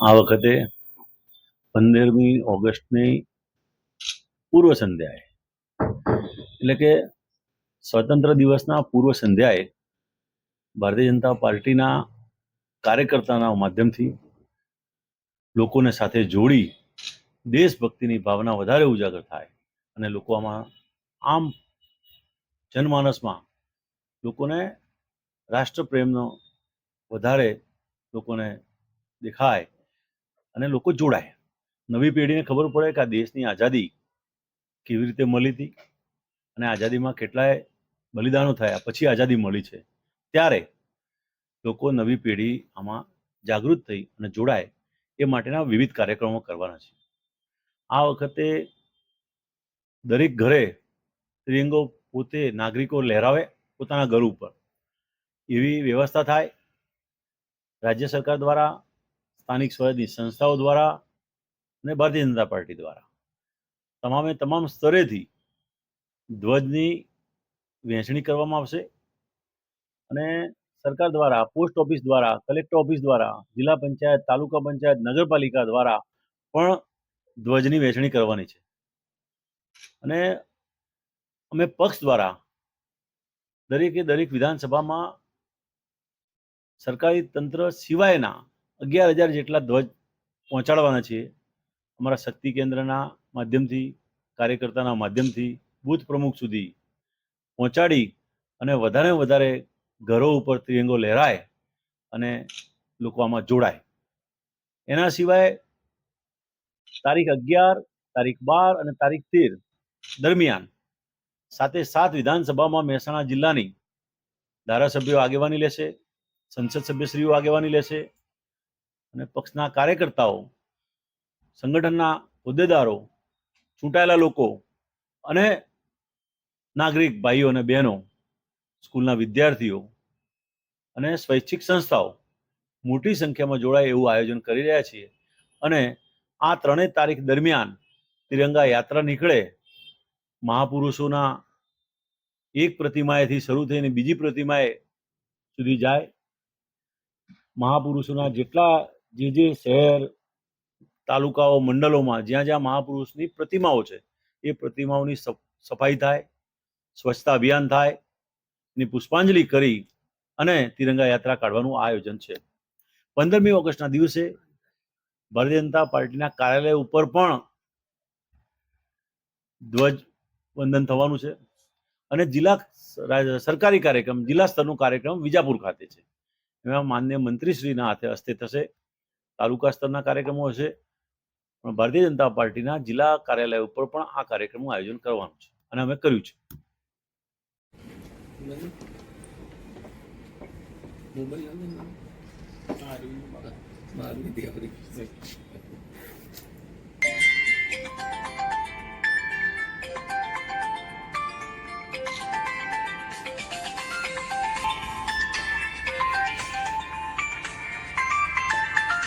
આ વખતે પંદરમી ઓગસ્ટની પૂર્વ સંધ્યાએ. એટલે કે સ્વતંત્ર દિવસના પૂર્વ સંધ્યાએ ભારતીય જનતા પાર્ટીના કાર્યકર્તાના માધ્યમથી લોકોને સાથે જોડી દેશભક્તિની ભાવના વધારે ઉજાગર થાય અને લોકો આમાં આમ જનમાનસમાં લોકોને રાષ્ટ્રપ્રેમનો વધારે લોકોને દેખાય અને લોકો જોડાય. નવી પેઢીને ખબર પડે કે આ દેશની આઝાદી કેવી રીતે મળી હતી અને આઝાદીમાં કેટલાય બલિદાનો થયા, પછી આઝાદી મળી છે. ત્યારે લોકો નવી પેઢી આમાં જાગૃત થઈ અને જોડાય એ માટેના વિવિધ કાર્યક્રમો કરવાના છે. આ વખતે દરેક ઘરે ત્રિરંગો પોતે નાગરિકો લહેરાવે પોતાના ઘર ઉપર. એવી વ્યવસ્થા થાય. રાજ્ય સરકાર દ્વારા સ્થાનિક સ્વરાજની સંસ્થાઓ દ્વારા અને ભારતીય જનતા પાર્ટી દ્વારા. તમામે તમામ સ્તરેથી ધ્વજની વહેંચણી કરવામાં આવશે અને સરકાર દ્વારા, પોસ્ટ ઓફિસ દ્વારા, કલેક્ટર ઓફિસ દ્વારા, જિલ્લા પંચાયત, તાલુકા પંચાયત, નગરપાલિકા દ્વારા પણ ધ્વજની વહેંચણી કરવાની છે. અને અમે પક્ષ દ્વારા દરેકે દરેક વિધાનસભામાં સરકારી તંત્ર સિવાયના અગિયાર હજાર જેટલા ધ્વજ પહોંચાડવાના છીએ. અમારા શક્તિ કેન્દ્રના માધ્યમથી, કાર્યકર્તાના માધ્યમથી, બૂથ પ્રમુખ સુધી પહોંચાડી અને વધારે વધારે ઘરો ઉપર ત્રિરંગો લહેરાય અને લોકો આમાં જોડાય. એના સિવાય તારીખ અગિયાર, તારીખ બાર અને તારીખ તેર દરમિયાન સાથે સાત વિધાનસભામાં મહેસાણા જિલ્લાની ધારાસભ્યો આગેવાની લેશે, સંસદ સભ્યશ્રીઓ આગેવાની લેશે અને પક્ષના કાર્યકર્તાઓ, સંગઠનના હોદ્દેદારો, ચૂંટાયેલા લોકો અને નાગરિક ભાઈઓ અને બહેનો, સ્કૂલના વિદ્યાર્થીઓ અને સ્વૈચ્છિક સંસ્થાઓ મોટી સંખ્યામાં જોડાય એવું આયોજન કરી રહ્યા છીએ. અને આ ત્રણેય તારીખ દરમિયાન તિરંગા યાત્રા નીકળે, મહાપુરુષોના એક પ્રતિમાએથી શરૂ થઈને બીજી પ્રતિમાએ સુધી જાય. મહાપુરુષોના જેટલા જે જે શહેર, તાલુકાઓ, મંડળોમાં જ્યાં જ્યાં મહાપુરુષની પ્રતિમાઓ છે, એ પ્રતિમાઓની સફ- સફાઈ થાય, સ્વચ્છતા અભિયાન થાય, ની પુષ્પાંજલિ કરી અને તિરંગા યાત્રા કાઢવાનું આયોજન છે. પંદરમી ઓગસ્ટના દિવસે ભારતીય જનતા પાર્ટીના કાર્યાલય ઉપર પણ ધ્વજ વંદન થવાનું છે અને જિલ્લા સરકારી કાર્યક્રમ, જિલ્લા સ્તરનો કાર્યક્રમ વિજાપુર ખાતે છે. એમાં માન્ય મંત્રીશ્રીના હાથે હસ્તે થશે. તાલુકા સ્તરના કાર્યક્રમો હશે પણ ભારતીય જનતા પાર્ટીના જિલ્લા કાર્યાલય ઉપર પણ આ કાર્યક્રમનું આયોજન કરવાનું છે અને અમે કર્યું છે ઊભા